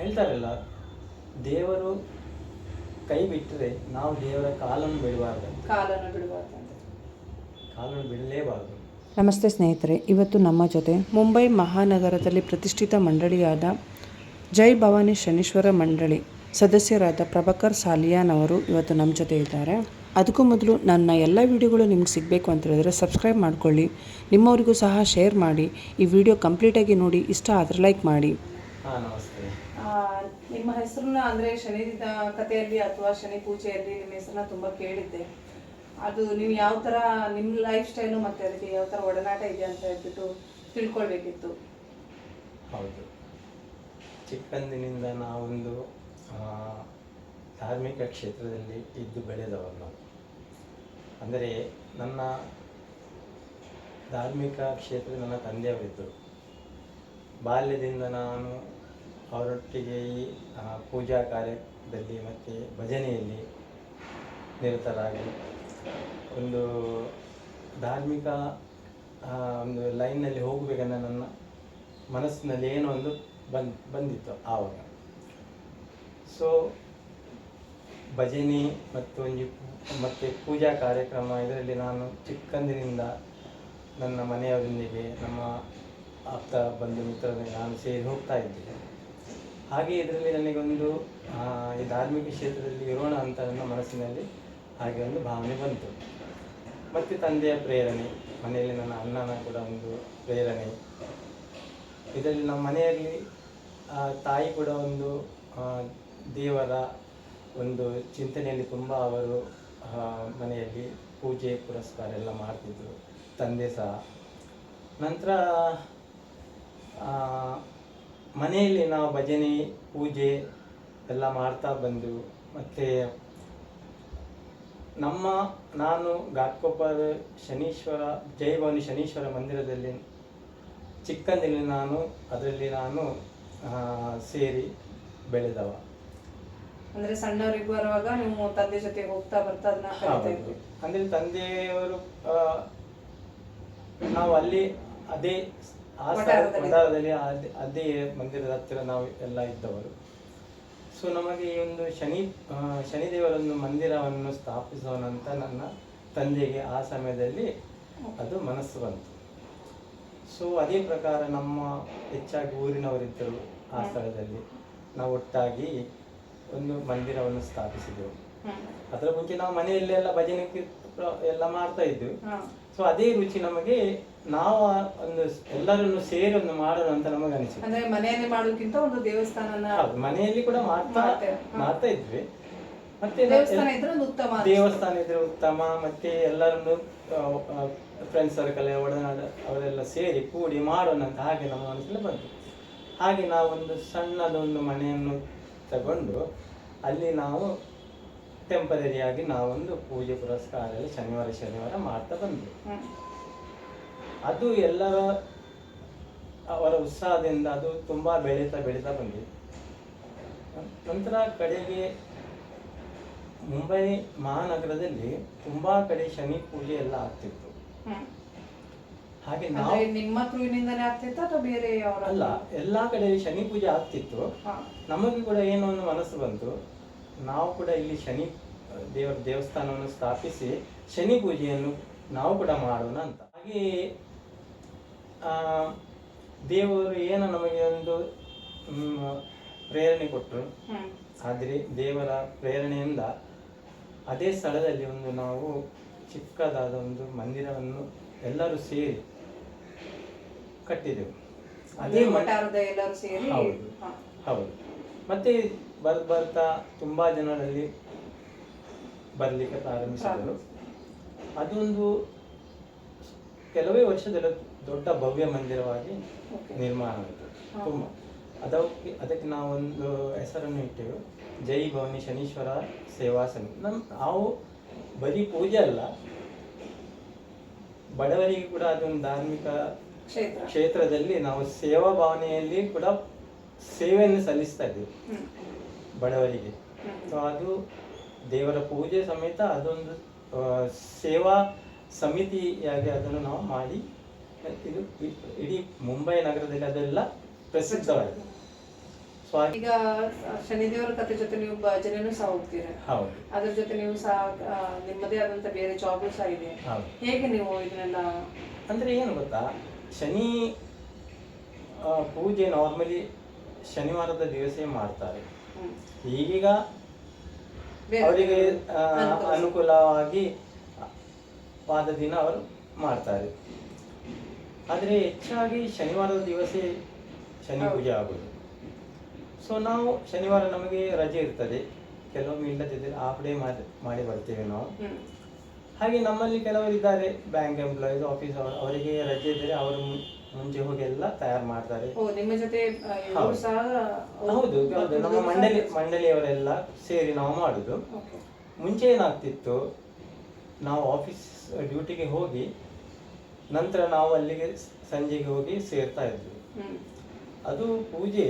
ಹೇಳ್ತಾರಲ್ಲ ದೇವರು ಕೈ ಬಿಟ್ಟರೆ ನಾವು ದೇವರ ಕಾಲನ್ನು ಬಿಡಬಾರ್ದು ಕಾಲನ್ನು ಬಿಡಬಾರ್ದು ಅಂತ. ಕಾಲನ್ನು ಬಿಡಲೇಬಾರ್ದು. ನಮಸ್ತೆ ಸ್ನೇಹಿತರೆ ಇವತ್ತು ನಮ್ಮ ಜೊತೆ ಮುಂಬೈ ಮಹಾನಗರದಲ್ಲಿ ಪ್ರತಿಷ್ಠಿತ ಮಂಡಳಿಯಾದ ಜೈ ಭವಾನಿ ಶನೀಶ್ವರ ಮಂಡಳಿ ಸದಸ್ಯರಾದ ಪ್ರಭಾಕರ್ ಸಾಲಿಯಾನ್ ಅವರು ಇವತ್ತು ನಮ್ಮ ಜೊತೆ ಇದ್ದಾರೆ. ಅದಕ್ಕೂ ಮೊದಲು ನನ್ನ ಎಲ್ಲ ವಿಡಿಯೋಗಳು ನಿಮ್ಗೆ ಸಿಗಬೇಕು ಅಂತ ಹೇಳಿದ್ರೆ ಸಬ್ಸ್ಕ್ರೈಬ್ ಮಾಡ್ಕೊಳ್ಳಿ. ನಿಮ್ಮವರಿಗೂ ಸಹ ಶೇರ್ ಮಾಡಿ ಈ ವಿಡಿಯೋ ಕಂಪ್ಲೀಟಾಗಿ ನೋಡಿ ಇಷ್ಟ ಆದರೆ ಲೈಕ್ ಮಾಡಿ. ಹಾಂ ನಮಸ್ತೆ. ನಿಮ್ಮ ಹೆಸರನ್ನ ಅಂದ್ರೆ ಶನಿ ಕಥೆಯಲ್ಲಿ ಅಥವಾ ಶನಿ ಪೂಜೆಯಲ್ಲಿ ನಿಮ್ಮ ಹೆಸರನ್ನ ತುಂಬಾ ಕೇಳಿದ್ದೆ. ಅದು ನೀವು ಯಾವ ತರ, ನಿಮ್ಮ ಲೈಫ್ ಸ್ಟೈಲು ಮತ್ತೆ ಅದಕ್ಕೆ ಯಾವ ತರ ಒಡನಾಟ ಇದೆ ಅಂತ ಹೇಳ್ಬಿಟ್ಟು ತಿಳ್ಕೊಳ್ಬೇಕಿತ್ತು. ಹೌದು. ಚಿಕ್ಕಂದಿನಿಂದ ನಾವೊಂದು ಧಾರ್ಮಿಕ ಕ್ಷೇತ್ರದಲ್ಲಿ ಇದ್ದು ಬೆಳೆದವರು ನಾವು. ಅಂದರೆ ನನ್ನ ಧಾರ್ಮಿಕ ಕ್ಷೇತ್ರ ನನ್ನ ತಂದೆಯವರಿದ್ದರು. ಬಾಲ್ಯದಿಂದ ನಾನು ಅವರೊಟ್ಟಿಗೆ ಈ ಪೂಜಾ ಕಾರ್ಯದಲ್ಲಿ ಮತ್ತು ಭಜನೆಯಲ್ಲಿ ನಿರತರಾಗಿ ಒಂದು ಧಾರ್ಮಿಕ ಒಂದು ಲೈನ್ನಲ್ಲಿ ಹೋಗಬೇಕನ್ನ ನನ್ನ ಮನಸ್ಸಿನಲ್ಲಿ ಏನೋ ಒಂದು ಬಂದ್, ಬಂದಿತ್ತು ಆವಾಗ. ಸೊ ಭಜನೆ ಮತ್ತು ಒಂದು ಮತ್ತು ಪೂಜಾ ಕಾರ್ಯಕ್ರಮ ಇದರಲ್ಲಿ ನಾನು ಚಿಕ್ಕಂದಿನಿಂದ ನನ್ನ ಮನೆಯವರೊಂದಿಗೆ, ನಮ್ಮ ಆಪ್ತ ಬಂಧು ಮಿತ್ರರೊಂದಿಗೆ ನಾನು ಸೇರಿ ಹೋಗ್ತಾ ಇದ್ದೆ. ಹಾಗೆ ಇದರಲ್ಲಿ ನನಗೊಂದು ಈ ಧಾರ್ಮಿಕ ಕ್ಷೇತ್ರದಲ್ಲಿ ಇರೋಣ ಅಂತ ನನ್ನ ಮನಸ್ಸಿನಲ್ಲಿ ಹಾಗೆ ಒಂದು ಭಾವನೆ ಬಂತು. ಮತ್ತು ತಂದೆಯ ಪ್ರೇರಣೆ, ಮನೆಯಲ್ಲಿ ನನ್ನ ಅಣ್ಣನ ಕೂಡ ಒಂದು ಪ್ರೇರಣೆ. ಇದರಲ್ಲಿ ನಮ್ಮ ಮನೆಯಲ್ಲಿ ತಾಯಿ ಕೂಡ ಒಂದು ದೇವರ ಒಂದು ಚಿಂತನೆಯಲ್ಲಿ ತುಂಬ ಅವರು ಮನೆಯಲ್ಲಿ ಪೂಜೆ, ಪುರಸ್ಕಾರ ಎಲ್ಲ ಮಾಡ್ತಿದ್ರು. ತಂದೆ ಸಹ. ನಂತರ ಮನೆಯಲ್ಲಿ ನಾವು ಭಜನೆ ಪೂಜೆ ಎಲ್ಲ ಮಾಡ್ತಾ ಬಂದು ಮತ್ತು ನಮ್ಮ ನಾನು ಘಾಟ್ಕೊಪ್ಪದ ಶನೀಶ್ವರ ಜಯಭವಾನಿ ಶನೀಶ್ವರ ಮಂದಿರದಲ್ಲಿ ಚಿಕ್ಕಂದಿನಲ್ಲಿ ನಾನು ಅದರಲ್ಲಿ ನಾನು ಸೇರಿ ಬೆಳೆದವ. ಅಂದ್ರೆ ಸಣ್ಣವರಿಗೆ ಬರುವಾಗ ನೀವು ತಂದೆ ಜೊತೆ ಹೋಗ್ತಾ ಬರ್ತಾ ಅದನ್ನ ಕಲಿತಾ ಇದ್ರಿ? ಅಂದರೆ ತಂದೆಯವರು ನಾವು ಅಲ್ಲಿ ಅದೇ ವಠಾರದಲ್ಲಿ. ಅದೇ- ಮಂದಿರದ ಹತ್ತಿರ ನಾವು ಎಲ್ಲ ಇದ್ದವರು. ಸೊ ನಮಗೆ ಈ ಒಂದು ಶನಿ ಶನಿದೇವರೊಂದು ಮಂದಿರವನ್ನು ಸ್ಥಾಪಿಸೋಣ ಅಂತ ನನ್ನ ತಂದೆಗೆ ಆ ಸಮಯದಲ್ಲಿ ಅದು ಮನಸ್ಸು ಬಂತು. ಸೊ ಅದೇ ಪ್ರಕಾರ ನಮ್ಮ ಹೆಚ್ಚಾಗಿ ಊರಿನವರಿದ್ದರು ಆ ಸ್ಥಳದಲ್ಲಿ. ನಾವು ಒಟ್ಟಾಗಿ ಒಂದು ಮಂದಿರವನ್ನು ಸ್ಥಾಪಿಸಿದೆವು. ಅದರ ಮುಂಚೆ ನಾವು ಮನೆಯಲ್ಲೆಲ್ಲ ಭಜನೆ ಎಲ್ಲ ಮಾಡ್ತಾ ಇದ್ವಿ. ಸೊ ಅದೇ ರುಚಿ ನಮಗೆ ನಾವು ಒಂದು ಎಲ್ಲರನ್ನು ಸೇರಿ ಒಂದು ಮಾಡೋಣ ಅಂತ ನಮಗೆ ಅನಿಸಿತು ಅಂದ್ರೆ ಮನೆಯಲ್ಲಿ ಮಾಡೋದಕ್ಕಿಂತ ಒಂದು ದೇವಸ್ಥಾನನ ಹೌದು ಮನೆಯಲ್ಲಿ ಕೂಡ ಮಾಡ್ತಾ ಮಾಡ್ತೇವೆ. ಹಾ. ಮಾಡ್ತಾ ಇದ್ವಿ ಮತ್ತೆ ದೇವಸ್ಥಾನ ಇದ್ರೆ ಒಂದು ಉತ್ತಮ ಅನ್ಸುತ್ತೆ. ದೇವಸ್ಥಾನ ಇದ್ರೆ ಉತ್ತಮ ಮತ್ತೆ ಎಲ್ಲರನ್ನು ಫ್ರೆಂಡ್ಸ್ ಸರ್ಕಲ್ ಒಡನಾಡ ಅವರೆಲ್ಲ ಸೇರಿ ಕೂಡಿ ಮಾಡೋಣ ಅಂತ ಹಾಗೆ ನಮ್ಮ ಮನಸ್ಸಲ್ಲಿ ಬಂತು ಹಾಗೆ ನಾವೊಂದು ಸಣ್ಣದೊಂದು ಮನೆಯನ್ನು ತಗೊಂಡು ಅಲ್ಲಿ ನಾವು ಟೆಂಪರರಿಯಾಗಿ ನಾವೊಂದು ಪೂಜೆ ಪುರಸ್ಕಾರ ಎಲ್ಲ ಶನಿವಾರ ಶನಿವಾರ ಮಾಡ್ತಾ ಬಂದ್ವಿ. ಅದು ಎಲ್ಲರ ಅವರ ಉತ್ಸಾಹದಿಂದ ಅದು ತುಂಬಾ ಬೆಳೀತಾ ಬೆಳೀತಾ ಬಂದಿದೆ ನಂತರ ಕಡೆಗೆ ಮುಂಬೈ ಮಹಾನಗರದಲ್ಲಿ ತುಂಬಾ ಕಡೆ ಶನಿ ಪೂಜೆ ಎಲ್ಲ ಆಗ್ತಿತ್ತು. ಹಾಗೆ ನಾವು ನಿಮ್ಮ ಅಥವಾ ಬೇರೆ ಅಲ್ಲ ಎಲ್ಲಾ ಕಡೆ ಶನಿ ಪೂಜೆ ಆಗ್ತಿತ್ತು. ನಮಗೆ ಕೂಡ ಏನೋ ಒಂದು ಮನಸ್ಸು ಬಂತು. ನಾವು ಕೂಡ ಇಲ್ಲಿ ಶನಿ ದೇವರ ದೇವಸ್ಥಾನವನ್ನು ಸ್ಥಾಪಿಸಿ ಶನಿ ಪೂಜೆಯನ್ನು ನಾವು ಕೂಡ ಮಾಡೋಣ ಅಂತ. ಹಾಗೆ ಆ, ದೇವರು ಏನು ನಮಗೆ ಒಂದು ಪ್ರೇರಣೆ ಕೊಟ್ಟರು. ಆದರೆ ದೇವರ ಪ್ರೇರಣೆಯಿಂದ ಅದೇ ಸ್ಥಳದಲ್ಲಿ ಒಂದು ನಾವು ಚಿಕ್ಕದಾದ ಒಂದು ಮಂದಿರವನ್ನು ಎಲ್ಲರೂ ಸೇರಿ ಕಟ್ಟಿದೆವು. ಅದೇ ಮಠ ಎಲ್ಲರೂ ಸೇರಿ ಹೌದು. ಹೌದು. ಮತ್ತೆ ಬರ್ತಾ ಬರ್ತಾ ತುಂಬಾ ಜನರಲ್ಲಿ ಬರಲಿಕ್ಕೆ ಪ್ರಾರಂಭಿಸಿದರು. ಅದೊಂದು ಕೆಲವೇ ವರ್ಷದಲ್ಲಿ ದೊಡ್ಡ ಭವ್ಯ ಮಂದಿರವಾಗಿ. ನಿರ್ಮಾಣ ಆಯಿತು. ತುಂಬ. ಅದಕ್ಕೆ ಅದಕ್ಕೆ ನಾವೊಂದು ಹೆಸರನ್ನು ಇಟ್ಟೆವು. ಜೈ ಭವಾನಿ ಶನೀಶ್ವರ ಸೇವಾ ಸಮಿತಿ. ನಮ್ಮ ನಾವು ಬರೀ ಪೂಜೆ ಅಲ್ಲ ಬಡವರಿಗೆ ಕೂಡ ಅದೊಂದು ಧಾರ್ಮಿಕ ಕ್ಷೇತ್ರ. ಕ್ಷೇತ್ರದಲ್ಲಿ ನಾವು ಸೇವಾ ಭಾವನೆಯಲ್ಲಿ ಕೂಡ ಸೇವೆಯನ್ನು ಸಲ್ಲಿಸ್ತಾ ಇದ್ದೀವಿ. ಬಡವರಿಗೆ. ಸೊ ಅದು ದೇವರ ಪೂಜೆ ಸಮೇತ ಅದೊಂದು ಸೇವಾ ಸಮಿತಿಯಾಗಿ ಅದನ್ನು ನಾವು ಮಾಡಿ ಇದು ಇಡೀ ಮುಂಬೈ ನಗರದಲ್ಲಿ ಅದೆಲ್ಲ ಪ್ರಸಿದ್ಧವಾಗಿದೆ. ಈಗ ಶನಿದೇವರ ಕಥೆ ಜೊತೆ ನೀವು ಭಜನೆನೂ ಸಹ ಹೋಗ್ತೀರಾ? ಹೌದು. ಅದ್ರ ಜೊತೆ ನೀವು ಸಹ ನಿಮ್ಮದೇ ಆದಂತ ಬೇರೆ ಜಾಬ್ ಸಹ ಇದೆ. ಹೇಗೆ ನೀವು ಇದನ್ನೆಲ್ಲ ಅಂದ್ರೆ ಏನು ಗೊತ್ತಾ? ಶನಿ ಪೂಜೆ ನಾರ್ಮಲಿ ಶನಿವಾರದ ದಿವಸ ಮಾಡ್ತಾರೆ. ಈಗೀಗ ಅವರಿಗೆ. ಅನುಕೂಲವಾಗಿ ವಾದ ದಿನ ಅವರು ಮಾಡ್ತಾರೆ. ಆದರೆ ಹೆಚ್ಚಾಗಿ ಶನಿವಾರದ ದಿವಸ ಶನಿ ಪೂಜೆ ಆಗೋದು. ಸೊ ನಾವು ಶನಿವಾರ ನಮಗೆ ರಜೆ ಇರ್ತದೆ. ಕೆಲವೊಮ್ಮೆ ಇಲ್ಲದಿದ್ದರೆ ಹಾಫ್ ಡೇ ಮಾಡಿ ಮಾಡಿ ಬರ್ತೇವೆ ನಾವು. ಹಾಗೆ ನಮ್ಮಲ್ಲಿ ಕೆಲವರು ಇದ್ದಾರೆ. ಬ್ಯಾಂಕ್ ಎಂಪ್ಲಾಯೀಸ್ ಆಫೀಸ್ ಅವರು ಅವರಿಗೆ ರಜೆ ಇದ್ದರೆ ಅವರು ಮುಂಚೆ ಹೋಗಿ ಎಲ್ಲ ತಯಾರು ಮಾಡ್ತಾರೆ. ಓ ನಿಮ್ಮ ಜೊತೆ ಇವ್ರು ಹೌದು. ಸಹ ಹೌದು ಹೌದು ನಮ್ಮ ಮಂಡಳಿ ಮಂಡಳಿಯವರೆಲ್ಲ ಸೇರಿ ನಾವು ಮಾಡುದು. ಮುಂಚೆ ಏನಾಗ್ತಿತ್ತು ನಾವು ಆಫೀಸ್ ಡ್ಯೂಟಿಗೆ ಹೋಗಿ ನಂತರ ನಾವು ಅಲ್ಲಿಗೆ ಸ್- ಸಂಜೆಗೆ ಹೋಗಿ ಸೇರ್ತಾ ಇದ್ವಿ. ಹ್ಮ್. ಅದು ಪೂಜೆ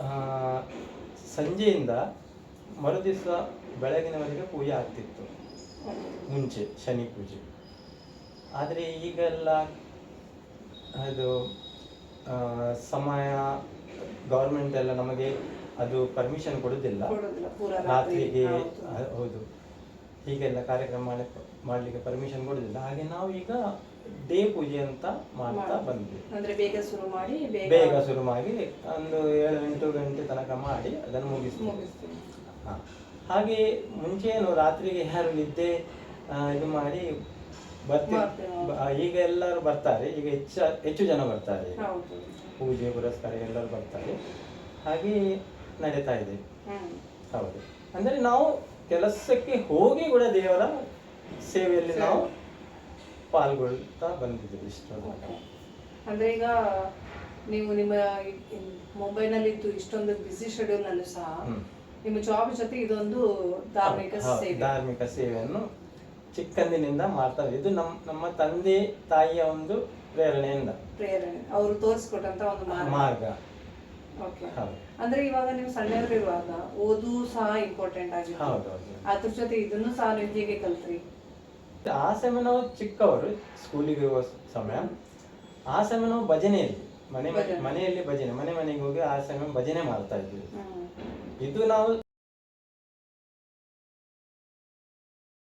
ಆ, ಸಂಜೆಯಿಂದ ಮರುದಿವಸ ಬೆಳಗಿನವರೆಗೆ ಪೂಜೆ ಆಗ್ತಿತ್ತು. ಮುಂಚೆ ಶನಿ ಪೂಜೆ. ಆದರೆ ಈಗೆಲ್ಲ ಅದು ಸಮಯ ಗೌರ್ಮೆಂಟ್ ಎಲ್ಲ ನಮಗೆ ಅದು ಪರ್ಮಿಷನ್ ಕೊಡುವುದಿಲ್ಲ ಕೊಡುದಿಲ್ಲ ರಾತ್ರಿಗೆ ಹೌದು. ಹೀಗೆಲ್ಲ ಕಾರ್ಯಕ್ರಮ ಮಾಡ್ಲಿಕ್ಕೆ ಪರ್ಮಿಷನ್ ಕೊಡುದಿಲ್ಲ. ಹಾಗೆ ನಾವು ಈಗ ಡೇ ಪೂಜೆ ಅಂತ ಮಾಡ್ತಾ ಮಾಡಿ. ಬಂದ್ವಿ. ಅಂದ್ರೆ ಬೇಗ ಶುರು ಮಾಡಿ ಬೇಗ ಶುರು ಮಾಡಿ ಒಂದು ಏಳು ಎಂಟು ಗಂಟೆ ತನಕ ಮಾಡಿ ಅದನ್ನು ಮುಗಿಸ್ತೀವಿ. ಹಾಗೆ ಮುಂಚೆ ಏನು ರಾತ್ರಿಗೆ ಯಾರು ನಿದ್ದೆ ಇದು ಮಾಡಿ ಬರ್ತಿ ಮಾಡ್ತೇವೆ. ಈಗ ಎಲ್ಲರೂ ಬರ್ತಾರೆ. ಈಗ ಹೆಚ್ಚು ಹೆಚ್ಚು ಜನ ಬರ್ತಾರೆ. ಈಗ. ಹೌದು. ಪೂಜೆ ಪುರಸ್ಕಾರ ಎಲ್ಲರೂ ಬರ್ತಾರೆ. ಹಾಗೆ ನಡೀತಾ ಇದೆ. ಹ್ಮ್. ಹೌದು. ಅಂದರೆ ನಾವು ಕೆಲಸಕ್ಕೆ ಹೋಗಿ ಕೂಡ ದೇವರ ಸೇವೆಯಲ್ಲಿ ನಾವು ಪಾಲ್ಗೊಳ್ತಾ ಬಂದಿದ್ದೀವಿ ಇಷ್ಟೊಂದು. ಅಂದ್ರೆ ಈಗ ನೀವು ನಿಮ್ಮ ಮುಂಬೈನಲ್ಲಿ ಇದ್ದು ಇಷ್ಟೊಂದು ಬಿಸಿ ಶೆಡ್ಯೂಲ್ ನಲ್ಲೂ ಸಹ ಹ್ಮ್. ನಿಮ್ಮ ಜಾಬ್ ಜೊತೆ ಇದೊಂದು ಧಾರ್ಮಿಕ ಹೌದು, ಸೇವೆ. ಧಾರ್ಮಿಕ ಸೇವೆಯನ್ನು ಚಿಕ್ಕಂದಿನಿಂದ ಮಾಡ್ತಾರೆ ಇದು ನಮ್ಮ ನಮ್ಮ ತಂದೆ ತಾಯಿಯ ಒಂದು ಪ್ರೇರಣೆಯಿಂದ. ಪ್ರೇರಣೆ. ಅವರು ತೋರಿಸ್ಕೊಟ್ಟಂತ ಒಂದು ಮಾರ್ಗ. ಓಕೆ ಅಂದ್ರೆ ಇವಾಗ ನೀವು ಸಣ್ಣವರಿರುವಾಗ ಓದು ಸಹ ಇಂಪಾರ್ಟೆಂಟ್ ಆಗಿದೆ ಹೌದು ಅದ್ರ ಜೊತೆ ಇದನ್ನು ಸಹ ನೀವು ಹೇಗೆ ಕಲ್ತ್ರಿ? ಆ ಸಮಯ ನಾವು ಚಿಕ್ಕವರು ಸ್ಕೂಲಿಗೆ ಸಮಯ. ಆ ಸಮಯ ನಾವು ಭಜನೆಯಲ್ಲಿ. ಮನೆ. ಮನೆಯಲ್ಲಿ ಭಜನೆ. ಮನೆ ಮನೆಗೆ ಹೋಗಿ ಆ ಸಮಯ ಭಜನೆ ಮಾಡ್ತಾ ಇದ್ವಿ. ಇದು ನಾವು